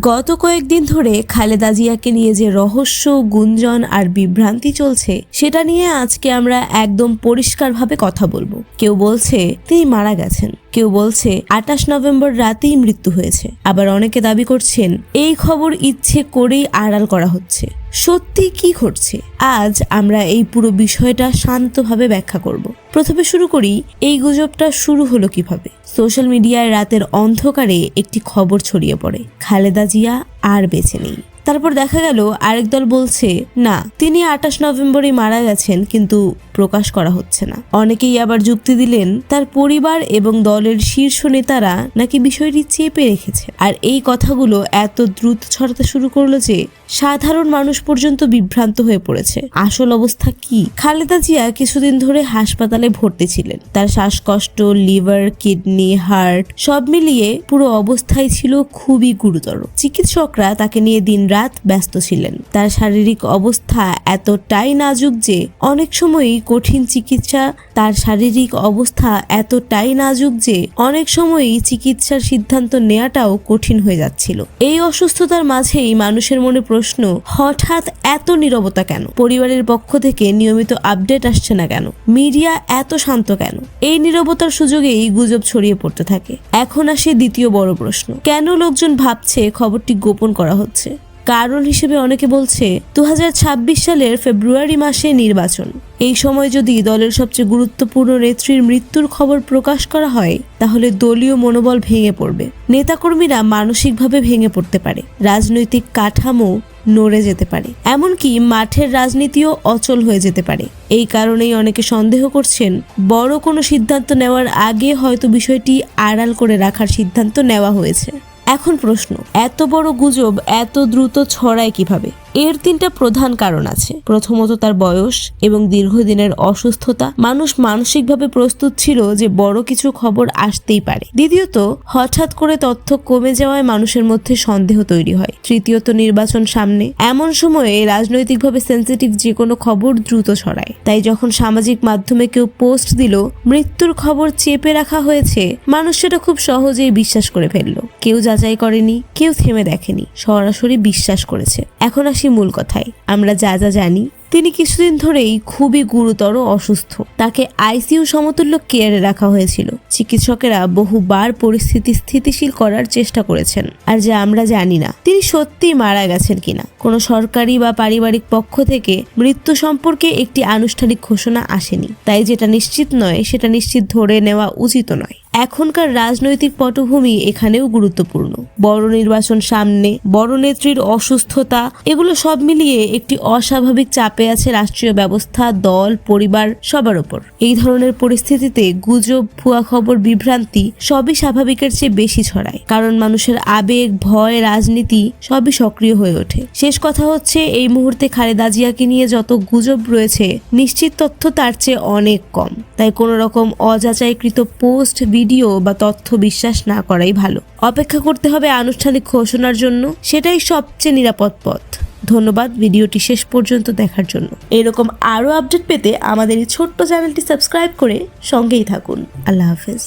গত কয়েকদিন ধরে খালেদা জিয়াকে নিয়ে যে রহস্য, গুঞ্জন আর বিভ্রান্তি চলছে, সেটা নিয়ে আজকে আমরা একদম পরিষ্কারভাবে কথা বলব। কেউ বলছে তিনি মারা গেছেন, কেউ বলছে আটাশ নভেম্বর রাতেই মৃত্যু হয়েছে। আবার অনেকে দাবি করছেন, এই খবর ইচ্ছে করেই আড়াল করা হচ্ছে। সত্যি কি ঘটছে? আজ আমরা এই পুরো বিষয়টা শান্তভাবে ব্যাখ্যা করব। প্রথমে শুরু করি, এই গুজবটা শুরু হলো কীভাবে? সোশ্যাল মিডিয়ায় রাতের অন্ধকারে একটি খবর ছড়িয়ে পড়ে। খালেদা জিয়া আর বেঁচে নেই। তারপর দেখা গেল, আরেক দল বলছে, না, তিনি আঠাশ নভেম্বরে মারা গেছেন, কিন্তু প্রকাশ করা হচ্ছে না। অনেকেই আবার যুক্তি দিলেন, তার পরিবার এবং দলের শীর্ষ নেতারা নাকি বিষয়টি চেপে রেখেছে। আর এই কথাগুলো এত দ্রুত ছড়াতে শুরু করল যে সাধারণ মানুষ পর্যন্ত বিভ্রান্ত হয়ে পড়েছে। আসল অবস্থা কি? খালেদা জিয়া কিছুদিন ধরে হাসপাতালে ভর্তি ছিলেন। তার শ্বাসকষ্ট, লিভার, কিডনি, হার্ট সব মিলিয়ে পুরো অবস্থায় ছিল খুবই গুরুতর। চিকিৎসকরা তাকে নিয়ে দিন রাত ব্যস্ত ছিলেন। তার শারীরিক অবস্থা এতটাই নাজুক যে অনেক সময়ই কঠিন চিকিৎসা, তার শারীরিক অবস্থা এতটাই নাজুক যে অনেক সময়ই চিকিৎসার সিদ্ধান্ত নেওয়াটাও কঠিন হয়ে যাচ্ছিল। এই অসুস্থতার মাঝেই মানুষের মনে প্রশ্ন, হঠাৎ এত নীরবতা কেন? পরিবারের পক্ষ থেকে নিয়মিত আপডেট আসছে না কেন? মিডিয়া এত শান্ত কেন? এই নীরবতার সুযোগেই গুজব ছড়িয়ে পড়তে থাকে। এখন আসে দ্বিতীয় বড় প্রশ্ন, কেন লোকজন ভাবছে খবরটি গোপন করা হচ্ছে? কারণ হিসেবে অনেকে বলছে দু হাজার ছাব্বিশ সালের ফেব্রুয়ারি মাসে নির্বাচন। এই সময় যদি দলের সবচেয়ে গুরুত্বপূর্ণ নেত্রীর মৃত্যুর খবর প্রকাশ করা হয়, তাহলে দলীয় মনোবল ভেঙে পড়বে। নেতাকর্মীরা মানসিকভাবে ভেঙে পড়তে পারে। রাজনৈতিক কাঠামো নড়ে যেতে পারে। এমনকি মাঠের রাজনীতিও অচল হয়ে যেতে পারে। এই কারণেই অনেকে সন্দেহ করছেন, বড় কোনো সিদ্ধান্ত নেওয়ার আগে হয়তো বিষয়টি আড়াল করে রাখার সিদ্ধান্ত নেওয়া হয়েছে। এখন প্রশ্ন, এত বড় গুজব, এত দ্রুত ছড়ায় কীভাবে? এর তিনটা প্রধান কারণ আছে। প্রথমত তার বয়স এবং দীর্ঘদিনের অসুস্থতা। মানুষ মানসিকভাবে প্রস্তুত ছিল যে বড় কিছু খবর আসতেই পারে। দ্বিতীয়ত, হঠাৎ করে তথ্য কমে যাওয়ায় মানুষের মধ্যে সন্দেহ তৈরি হয়। তৃতীয়ত, নির্বাচন সামনে। এমন সময়ে রাজনৈতিকভাবে সেন্সিটিভ যে কোনো খবর দ্রুত ছড়ায়। তাই যখন সামাজিক মাধ্যমে কেউ পোস্ট দিল, মৃত্যুর খবর চেপে রাখা হয়েছে, মানুষ সেটা খুব সহজেই বিশ্বাস করে ফেলল। কেউ যাচাই করেনি, কেউ থেমে দেখেনি, সরাসরি বিশ্বাস করেছে। এখন আসি মূল কথায়, আমরা যা যা জানি, তিনি কিছুদিন ধরেই খুবই গুরুতর অসুস্থ। তাকে আইসিইউ সমতুল্য কেয়ারে রাখা হয়েছিল। চিকিৎসকেরা বহুবার পরিস্থিতি স্থিতিশীল করার চেষ্টা করেছেন। আর যা আমরা জানি না, তিনি সত্যিই মারা গেছেন কিনা। কোনো সরকারি বা পারিবারিক পক্ষ থেকে মৃত্যু সম্পর্কে একটি আনুষ্ঠানিক ঘোষণা আসেনি। তাই যেটা নিশ্চিত নয়, সেটা নিশ্চিত ধরে নেওয়া উচিত নয়। এখনকার রাজনৈতিক পটভূমি এখানেও গুরুত্বপূর্ণ। বড় নির্বাচন সামনে, বড় নেত্রীর অসুস্থতা, এগুলো সব মিলিয়ে একটি অস্বাভাবিক চাপে আছে রাষ্ট্রীয় ব্যবস্থা, দল, পরিবার, সবার ওপর। এই ধরনের পরিস্থিতিতে গুজব, ভুয়া খবর, বিভ্রান্তি সবই স্বাভাবিকের চেয়ে বেশি ছড়ায়। কারণ মানুষের আবেগ, ভয়, রাজনীতি সবই সক্রিয় হয়ে ওঠে। শেষ কথা হচ্ছে, এই মুহূর্তে খালেদা জিয়াকে নিয়ে যত গুজব রয়েছে, নিশ্চিত তথ্য তার চেয়ে অনেক কম। তাই কোনো রকম অযাচাইকৃত পোস্ট ভিডিও বা তথ্য বিশ্বাস না করাই ভালো। অপেক্ষা করতে হবে আনুষ্ঠানিক ঘোষণার জন্য। সেটাই সবচেয়ে নিরাপদ পথ। ধন্যবাদ ভিডিওটি শেষ পর্যন্ত দেখার জন্য। এরকম আরও আপডেট পেতে আমাদের এই ছোট্ট চ্যানেলটি সাবস্ক্রাইব করে সঙ্গেই থাকুন। আল্লাহ হাফেজ।